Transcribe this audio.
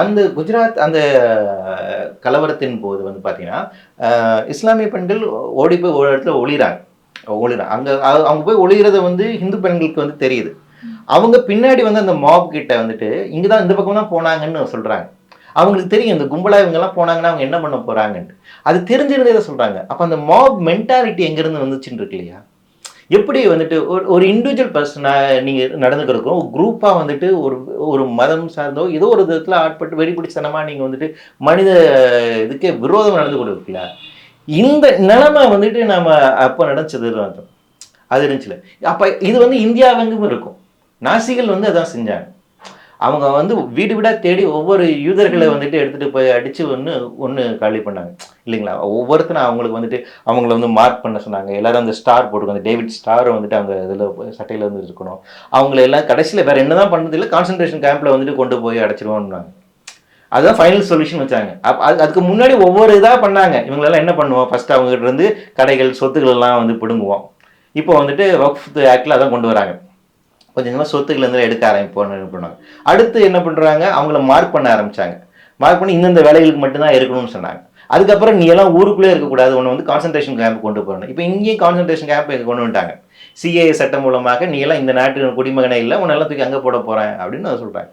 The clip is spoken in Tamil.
அந்த குஜராத் அந்த கலவரத்தின் போது வந்து பார்த்தீங்கன்னா இஸ்லாமிய பெண்கள் ஓடி போய் ஒரு இடத்துல ஒளிறாங்க. ஒளிறாங்க. அங்கே அவங்க போய் ஒளிகிறத வந்து ஹிந்து பெண்களுக்கு வந்து தெரியுது. அவங்க பின்னாடி வந்து அந்த மாப் கிட்ட வந்துட்டு இங்கே தான் இந்த பக்கம் தான் போனாங்கன்னு சொல்கிறாங்க அவங்களுக்கு தெரியும் இந்த கும்பலா இவங்கெல்லாம் போனாங்கன்னா அவங்க என்ன பண்ண போகிறாங்கன்ட்டு அது தெரிஞ்சிருந்தே தான் சொல்கிறாங்க அப்போ அந்த மாப் மென்டாலிட்டி எங்கேருந்து வந்துச்சுன்னு இருக்கு இல்லையா? எப்படி வந்துட்டு ஒரு ஒரு இண்டிவிஜுவல் பர்சனாக நீங்கள் நடந்துக்கிறதுக்கும் குரூப்பாக வந்துட்டு ஒரு ஒரு மதம் சார்ந்தோ ஏதோ ஒரு விதத்தில் ஆட்பட்டு வெறிபிடிச்சனமாக நீங்கள் வந்துட்டு மனித இதுக்கே விரோதம் நடந்து கொடுக்கல இந்த நிலைமை வந்துட்டு நம்ம அப்போ நடந்தது அது. இருந்துச்சுல. அப்போ இது வந்து இந்தியாவெங்கும் இருக்கும். நாசிகள் வந்து அதான் செஞ்சாங்க. அவங்க வந்து வீடு வீடாக தேடி ஒவ்வொரு யூதர்களை வந்துட்டு எடுத்துகிட்டு போய் அடித்து ஒன்று ஒன்று காலி பண்ணாங்க. இல்லைங்களா? ஒவ்வொருத்தரும் அவங்களுக்கு வந்துட்டு அவங்கள வந்து மார்க் பண்ண சொன்னாங்க. எல்லாரும் அந்த ஸ்டார் போட்டுக்கோ அந்த டேவிட் ஸ்டார் வந்துட்டு அவங்க இதில் சட்டையில் வந்து இருக்கணும். அவங்கள எல்லாம் கடைசியில் வேறு என்ன தான் பண்ணது இல்லை கான்சன்ட்ரேஷன் கேம்பில் வந்துட்டு கொண்டு போய் அடைச்சிருவோம்னாங்க. அதுதான் ஃபைனல் சொல்யூஷன் வச்சாங்க. அப்போ அது அதுக்கு முன்னாடி ஒவ்வொரு இதாக பண்ணாங்க. இவங்களெல்லாம் என்ன பண்ணுவோம்? ஃபர்ஸ்ட் அவங்ககிட்ட இருந்து கடைகள் சொத்துக்கள் எல்லாம் வந்து பிடுங்குவோம். இப்போ வந்துட்டு வக்ஃப் ஆக்டில் அதான் கொண்டு வராங்க. கொஞ்சம் கொஞ்சமாக சொத்துக்கள் இருந்து எடுக்க ஆரம்பிப்போம்னு பண்ணுவாங்க. அடுத்து என்ன பண்ணுறாங்க அவங்கள மார்க் பண்ண ஆரம்பிச்சாங்க. மார்க் பண்ணி இந்தந்த வேலைகளுக்கு மட்டும்தான் இருக்கணும்னு சொன்னாங்க. அதுக்கப்புறம் நீ எல்லாம் ஊருக்குள்ளே இருக்கக்கூடாது. ஒன்று வந்து கான்சன்ட்ரேஷன் கேம்ப் கொண்டு போகணும் இப்போ இங்கேயும் கான்சன்ட்ரேஷன் கேம்ப் கொண்டு வந்துட்டாங்க. சிஏ சட்டம் மூலமாக நீ எல்லாம் இந்த நாட்டு குடிமகனே இல்லை. உன்னெல்லாம் தூக்கி அங்கே போட போகிறேன் அப்படின்னு சொல்கிறாங்க